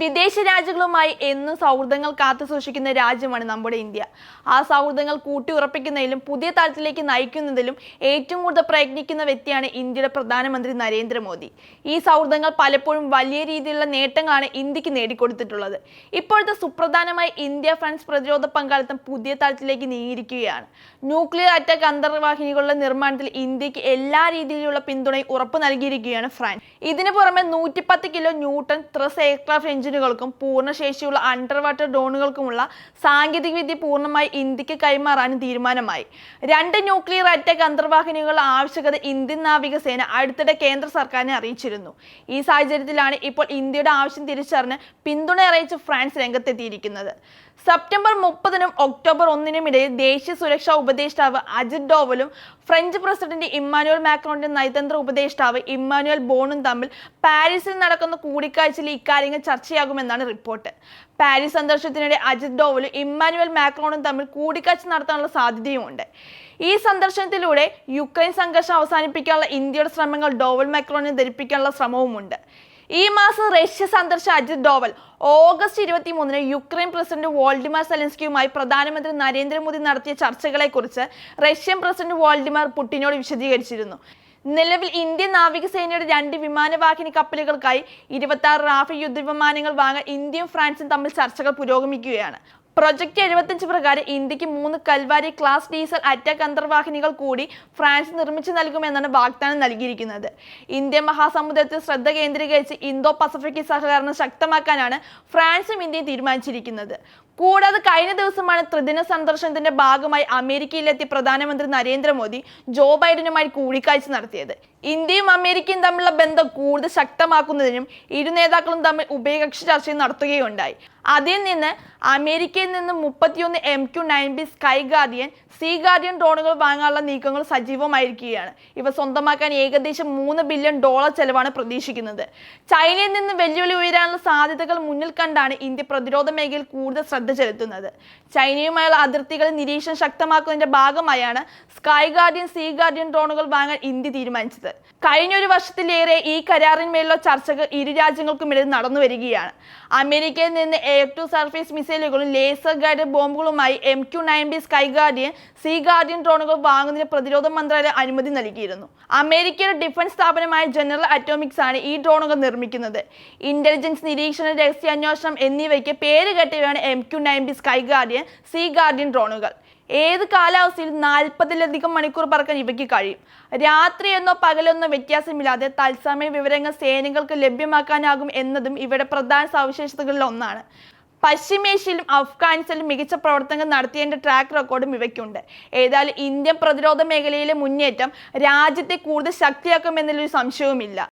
വിദേശ രാജ്യങ്ങളുമായി എന്നും സൗഹൃദങ്ങൾ കാത്തു സൂക്ഷിക്കുന്ന രാജ്യമാണ് നമ്മുടെ ഇന്ത്യ. ആ സൗഹൃദങ്ങൾ കൂട്ടിയുറപ്പിക്കുന്നതിലും പുതിയ തലത്തിലേക്ക് നയിക്കുന്നതിലും ഏറ്റവും കൂടുതൽ പ്രയത്നിക്കുന്ന വ്യക്തിയാണ് ഇന്ത്യയുടെ പ്രധാനമന്ത്രി നരേന്ദ്രമോദി. ഈ സൗഹൃദങ്ങൾ പലപ്പോഴും വലിയ രീതിയിലുള്ള നേട്ടങ്ങളാണ് ഇന്ത്യയ്ക്ക് നേടിക്കൊടുത്തിട്ടുള്ളത്. ഇപ്പോഴത്തെ സുപ്രധാനമായ ഇന്ത്യ ഫ്രാൻസ് പ്രതിരോധ പങ്കാളിത്തം പുതിയ തലത്തിലേക്ക് നീങ്ങിയിരിക്കുകയാണ്. ന്യൂക്ലിയർ അറ്റാക്ക് അന്തർവാഹിനികളുടെ നിർമ്മാണത്തിൽ ഇന്ത്യയ്ക്ക് എല്ലാ രീതിയിലുള്ള പിന്തുണയും ഉറപ്പ് നൽകിയിരിക്കുകയാണ് ഫ്രാൻസ്. ഇതിനു പുറമെ നൂറ്റിപ്പത്ത് കിലോ ന്യൂട്ടൺ ത്രസ് എയർക്രാഫ്റ്റ് എഞ്ചിനുകൾക്കും പൂർണശേഷിയുള്ള അണ്ടർ വാട്ടർ ഡ്രോണുകൾക്കുമുള്ള സാങ്കേതികവിദ്യ പൂർണമായി ഇന്ത്യയ്ക്ക് കൈമാറാനും തീരുമാനമായി. രണ്ട് ന്യൂക്ലിയർ അറ്റാക്ക് അന്തർവാഹിനികളുടെ ആവശ്യകത ഇന്ത്യൻ നാവികസേന അടുത്തിടെ കേന്ദ്ര സർക്കാരിനെ അറിയിച്ചിരുന്നു. ഈ സാഹചര്യത്തിലാണ് ഇപ്പോൾ ഇന്ത്യയുടെ ആവശ്യം തിരിച്ചറിഞ്ഞ് പിന്തുണ അറിയിച്ച് ഫ്രാൻസ് രംഗത്തെത്തിയിരിക്കുന്നത്. സെപ്റ്റംബർ മുപ്പതിനും ഒക്ടോബർ ഒന്നിനും ഇടയിൽ ദേശീയ സുരക്ഷാ ഉപദേഷ്ടാവ് അജിത് ഡോവലും ഫ്രഞ്ച് പ്രസിഡന്റ് ഇമ്മാനുവൽ മാക്രോണിന്റെ നയതന്ത്ര ഉപദേഷ്ടാവ് ഇമ്മാനുവൽ ബോണും തമ്മിൽ പാരീസിൽ നടക്കുന്ന കൂടിക്കാഴ്ചയിൽ ഇക്കാര്യങ്ങൾ ചർച്ചയാകുമെന്നാണ് റിപ്പോർട്ട്. പാരീസ് സന്ദർശനത്തിനിടെ അജിത് ഡോവലും ഇമ്മാനുവൽ മാക്രോണും തമ്മിൽ കൂടിക്കാഴ്ച നടത്താനുള്ള സാധ്യതയുമുണ്ട്. ഈ സന്ദർശനത്തിലൂടെ യുക്രൈൻ സംഘർഷം അവസാനിപ്പിക്കാനുള്ള ഇന്ത്യയുടെ ശ്രമങ്ങൾ ഡോവൽ മാക്രോണിനെ ധരിപ്പിക്കാനുള്ള ശ്രമവുമുണ്ട്. ഈ മാസം റഷ്യ സന്ദർശിച്ച അജിത് ഡോവൽ ഓഗസ്റ്റ് ഇരുപത്തി മൂന്നിന് യുക്രൈൻ പ്രസിഡന്റ് വോൾഡിമാർ സെലൻസ്കിയുമായി പ്രധാനമന്ത്രി നരേന്ദ്രമോദി നടത്തിയ ചർച്ചകളെക്കുറിച്ച് റഷ്യൻ പ്രസിഡന്റ് വോൾഡിമാർ പുടിനോട് വിശദീകരിച്ചിരുന്നു. നിലവിൽ ഇന്ത്യൻ നാവികസേനയുടെ രണ്ട് വിമാനവാഹിനി കപ്പലുകൾക്കായി ഇരുപത്തി ആറ് റാഫേൽ യുദ്ധവിമാനങ്ങൾ വാങ്ങാൻ ഇന്ത്യയും ഫ്രാൻസും തമ്മിൽ ചർച്ചകൾ പുരോഗമിക്കുകയാണ്. പ്രൊജക്ട് എഴുപത്തഞ്ച് പ്രകാരം ഇന്ത്യയ്ക്ക് മൂന്ന് കൽവാരി ക്ലാസ് ഡീസൽ അറ്റാക്ക് അന്തർവാഹിനികൾ കൂടി ഫ്രാൻസ് നിർമ്മിച്ചു നൽകുമെന്നാണ് വാഗ്ദാനം നൽകിയിരിക്കുന്നത്. ഇന്ത്യൻ മഹാസമുദ്രത്തിൽ ശ്രദ്ധ കേന്ദ്രീകരിച്ച് ഇന്തോ പസഫിക് സഹകരണം ശക്തമാക്കാനാണ് ഫ്രാൻസും ഇന്ത്യയും തീരുമാനിച്ചിരിക്കുന്നത്. കൂടാതെ കഴിഞ്ഞ ദിവസമാണ് ത്രിദിന സന്ദർശനത്തിന്റെ ഭാഗമായി അമേരിക്കയിലെത്തിയ പ്രധാനമന്ത്രി നരേന്ദ്രമോദി ജോ ബൈഡനുമായി കൂടിക്കാഴ്ച നടത്തിയത്. ഇന്ത്യയും അമേരിക്കയും തമ്മിലുള്ള ബന്ധം കൂടുതൽ ശക്തമാക്കുന്നതിനും ഇരു നേതാക്കളും തമ്മിൽ ഉഭയകക്ഷി ചർച്ചയും നടത്തുകയുണ്ടായി. അതിൽ നിന്ന് അമേരിക്കയിൽ നിന്ന് മുപ്പത്തിയൊന്ന് M Q nine B sky guardian sea guardian ഡ്രോണുകൾ വാങ്ങാനുള്ള നീക്കങ്ങൾ സജീവമായിരിക്കുകയാണ്. ഇവ സ്വന്തമാക്കാൻ ഏകദേശം മൂന്ന് ബില്യൺ ഡോളർ ചെലവാണ് പ്രതീക്ഷിക്കുന്നത്. ചൈനയിൽ നിന്ന് വെല്ലുവിളി ഉയരാനുള്ള സാധ്യതകൾ മുന്നിൽ കണ്ടാണ് ഇന്ത്യ പ്രതിരോധ മേഖലയിൽ കൂടുതൽ ശ്രദ്ധ ചെലുത്തുന്നത്. ചൈനയുമായുള്ള അതിർത്തികൾ നിരീക്ഷണം ശക്തമാക്കുന്നതിന്റെ ഭാഗമായാണ് സ്കൈ ഗാർഡിയൻ സീ ഗാർഡിയൻ ഡ്രോണുകൾ വാങ്ങാൻ ഇന്ത്യ തീരുമാനിച്ചത്. കഴിഞ്ഞ ഒരു വർഷത്തിലേറെ ഈ കരാറിന്മേലുള്ള ചർച്ചകൾ ഇരു രാജ്യങ്ങൾക്കുമിടയിൽ നടന്നു വരികയാണ്. അമേരിക്കയിൽ നിന്ന് എയർ ടു സർഫേസ് മിസൈലുകളും laser guided ബോംബുകളുമായി M Q nine B sky guardian sea guardian ഡ്രോണുകൾ വാങ്ങുന്നതിന് പ്രതിരോധ മന്ത്രാലയം അനുമതി നൽകിയിരുന്നു. അമേരിക്കയുടെ ഡിഫൻസ് സ്ഥാപനമായ ജനറൽ അറ്റോമിക്സ് ആണ് ഈ ഡ്രോണുകൾ നിർമ്മിക്കുന്നത്. ഇന്റലിജൻസ് നിരീക്ഷണ രഹസ്യാന്വേഷണം എന്നിവയ്ക്ക് പേര് കെട്ടിയവയാണ് M Q nine B sky guardian sea guardian ഡ്രോണുകൾ ഏത് കാലാവസ്ഥയിൽ നാൽപ്പതിലധികം മണിക്കൂർ പറക്കാൻ ഇവയ്ക്ക് കഴിയും? രാത്രിയെന്നോ പകലെന്നോ വ്യത്യാസമില്ലാതെ തത്സമയ വിവരങ്ങൾ സേനകൾക്ക് ലഭ്യമാക്കാനാകും എന്നതും ഇവയുടെ പ്രധാന സവിശേഷതകളിൽ ഒന്നാണ്. പശ്ചിമേഷ്യയിലും അഫ്ഗാനിസ്ഥാനിലും മികച്ച പ്രവർത്തനങ്ങൾ നടത്തിയതിന്റെ ട്രാക്ക് റെക്കോർഡും ഇവയ്ക്കുണ്ട്. ഏതായാലും ഇന്ത്യൻ പ്രതിരോധ മേഖലയിലെ മുന്നേറ്റം രാജ്യത്തെ കൂടുതൽ ശക്തിയാക്കുമെന്നതിലൊരു സംശയവുമില്ല.